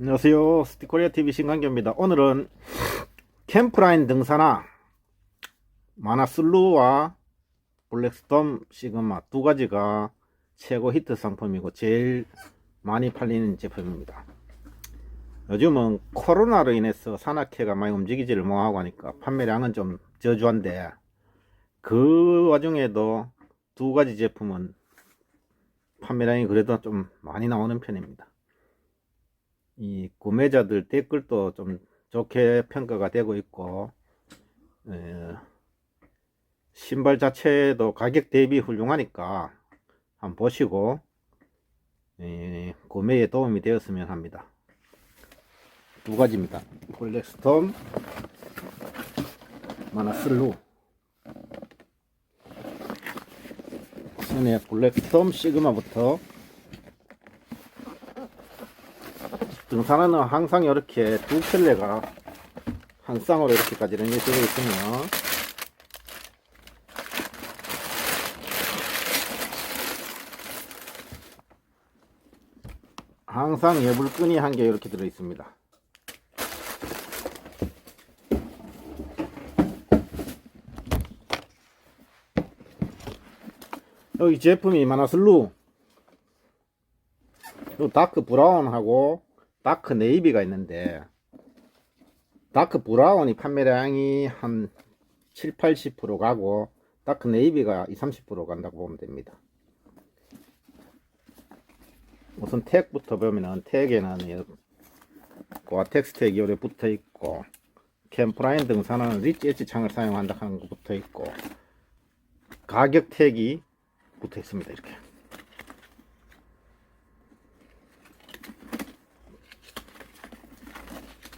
안녕하세요. 스티코리아 TV 신강규입니다. 오늘은 캠프라인 등산화 마나슬루와 블랙스톰 시그마 두 가지가 최고 히트 상품이고 제일 많이 팔리는 제품입니다. 요즘은 코로나로 인해서 산악회가 많이 움직이지를 못하고 하니까 판매량은 좀 저조한데 그 와중에도 두 가지 제품은 판매량이 그래도 좀 많이 나오는 편입니다. 이 구매자들 댓글도 좀 좋게 평가가 되고 있고 에, 신발 자체도 가격 대비 훌륭하니까 한번 보시고 에, 구매에 도움이 되었으면 합니다. 두 가지입니다. 블랙스톰 마나슬루 전에 블랙스톰 시그마부터 등산화는 항상 이렇게 두 켤레가 한 쌍으로 이렇게까지 연결되어 있으며 항상 예불끈이 한 개 이렇게 들어 있습니다. 여기 제품이 마나슬루 요 다크 브라운하고 다크 네이비가 있는데 다크 브라운이 판매량이 한 7, 80% 가고 다크 네이비가 20, 30% 간다고 보면 됩니다. 우선 택부터 보면은 택에는 고아텍스 택이 요래 붙어 있고 캠프라인 등산화는 리치 엣지 창을 사용한다 하는 거 붙어 있고 가격 택이 붙어 있습니다. 이렇게.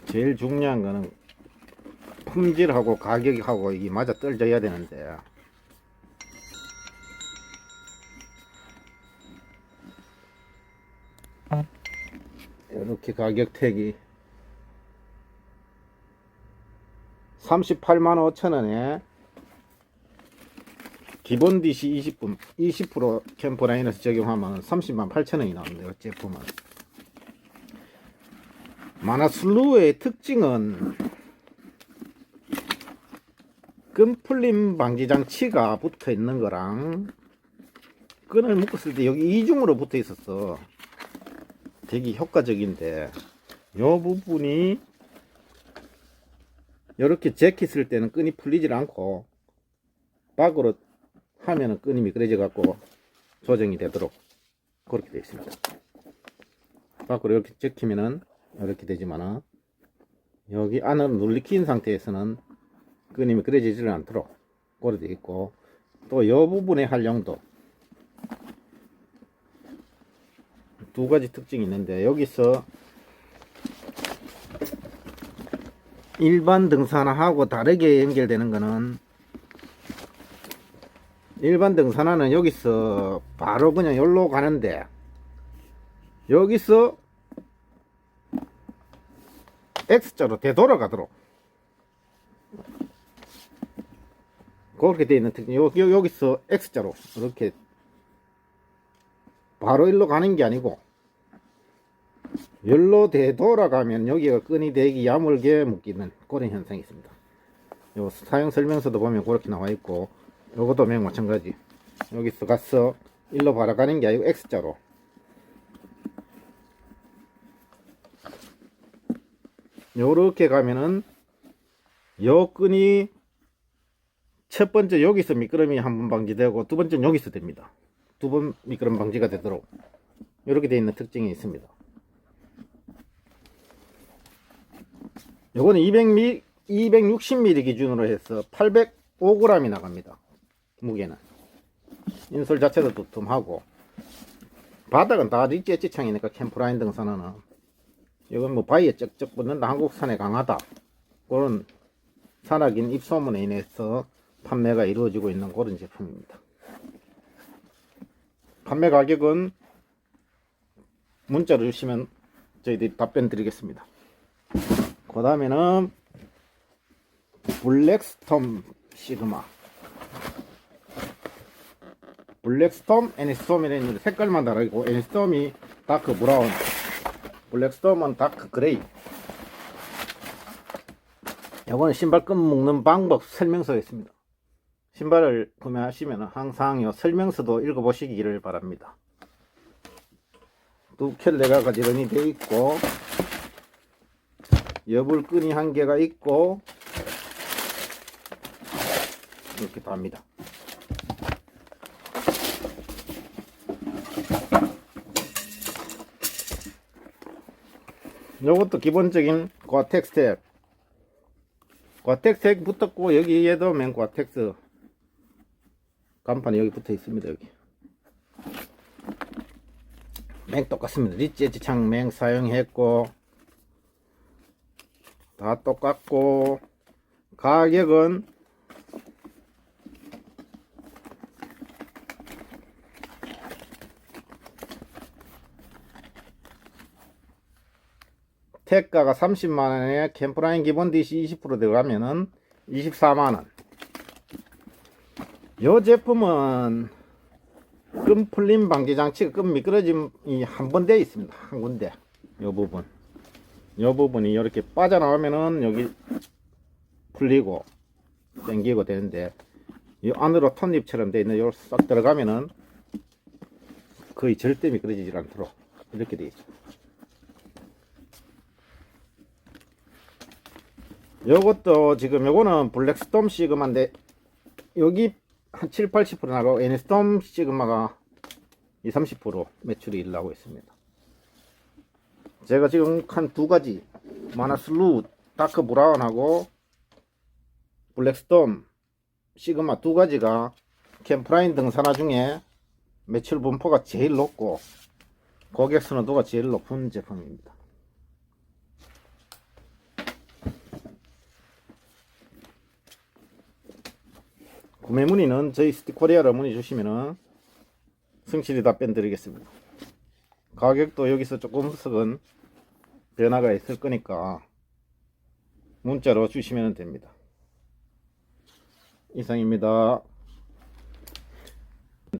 제일 중요한 거는 품질하고 가격하고 이게 맞아 떨어져야 되는데. 이렇게 가격 택이 38만 5천 원에 기본 DC 20분 20% 캠프라인에서 적용하면 30만 8천 원이 나오는데요 제품은 마나슬루의 특징은 끈풀림 방지 장치가 붙어 있는 거랑 끈을 묶었을 때 여기 이중으로 붙어 있었어. 되게 효과적인데 요 부분이 이렇게 재킷을 때는 끈이 풀리질 않고 밖으로 하면은 끈이 미끄러져 갖고 조정이 되도록 그렇게 되어 있습니다. 밖으로 이렇게 제키면은 이렇게 되지만은 여기 안을 눌리킨 상태에서는 끈이 미끄러지지를 않도록 되어 있고 또이 부분의 활용도 두 가지 특징이 있는데 여기서 일반 등산화하고 다르게 연결되는 거는 일반 등산화는 여기서 바로 그냥 여기로 가는데 여기서 X자로 되돌아가도록. 그렇게 되어 있는 특징 요, 요, 여기서 X자로 이렇게 바로 일로 가는 게 아니고 열로 되돌아가면 여기가 끈이 되기 야물게 묶이는 그런 현상이 있습니다. 요 사용 설명서도 보면 그렇게 나와 있고 요것도 맨 마찬가지. 여기서 가서 일로 바로 가는 게 아니고 X자로 요렇게 가면은 요 끈이 첫 번째 여기서 미끄럼이 한 번 방지되고 두 번째는 여기서 됩니다. 두 번 미끄럼 방지가 되도록 이렇게 되어 있는 특징이 있습니다. 요거는 200mm, 260mm 기준으로 해서 805g이 나갑니다. 무게는. 인솔 자체도 두툼하고 바닥은 다 리치 엣지 창이니까 캠프라인 등산화는 이건 뭐 바위에 쩍쩍 붙는다. 한국산에 강하다. 그런 산악인 입소문에 인해서 판매가 이루어지고 있는 그런 제품입니다. 판매 가격은 문자를 주시면 저희들이 답변 드리겠습니다. 그 다음에는 블랙스톰 시그마. 블랙스톰 애니스톰이라는 색깔만 다르고 애니스톰이 다크 브라운 블랙스톰은 다크 그레이. 요거는 신발 끈 묶는 방법 설명서에 있습니다. 신발을 구매하시면 항상 요 설명서도 읽어보시기를 바랍니다. 두 켤레가 가지런히 되어 있고 여불끈이 한 개가 있고 이렇게 답니다. 요것도 기본적인 과텍스 탭 과텍스 탭 붙었고 여기에도 맨 과텍스 간판이 여기 붙어 있습니다 여기. 맹 똑같습니다. 리치 엣지 창맹 사용했고 다 똑같고 가격은 택가가 30만원에 캠프라인 기본 DC 20% 들어가면은 24만원. 요 제품은 끈 풀림 방지 장치가 끈 미끄러짐이 한번 되어 있습니다. 한 군데. 요 부분. 요 부분이 이렇게 빠져나오면은 여기 풀리고 당기고 되는데 이 안으로 톱잎처럼 되어 있는 요싹 들어가면은 거의 절대 미끄러지지 않도록 이렇게 되어 있죠 요것도 지금 요거는 블랙스톰 시그마인데 여기 한 7, 80% 나가고 애니스톰 시그마가 2, 30% 매출이 일나고 있습니다. 제가 지금 한 두 가지 마나슬루 다크 브라운하고 블랙스톰 시그마 두 가지가 캠프라인 등산화 중에 매출 분포가 제일 높고 고객 선호도가 제일 높은 제품입니다. 구매 문의는 저희 스티코리아로 문의 주시면은 성실히 답변 드리겠습니다. 가격도 여기서 조금씩은 변화가 있을 거니까 문자로 주시면 됩니다. 이상입니다.